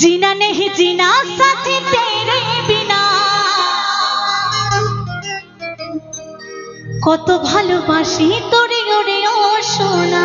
जीना नहीं जीना साथी तेरे बिना কত ভালোবাসি তোরে ওরে ও সোনা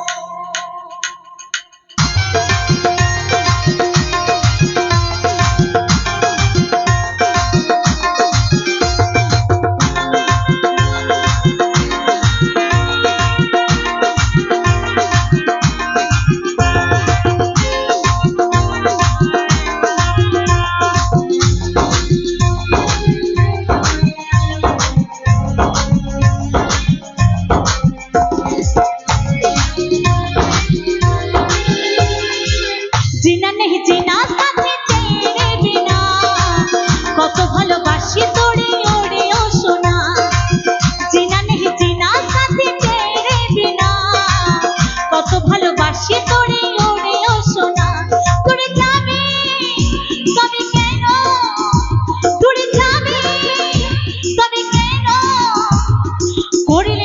கோடில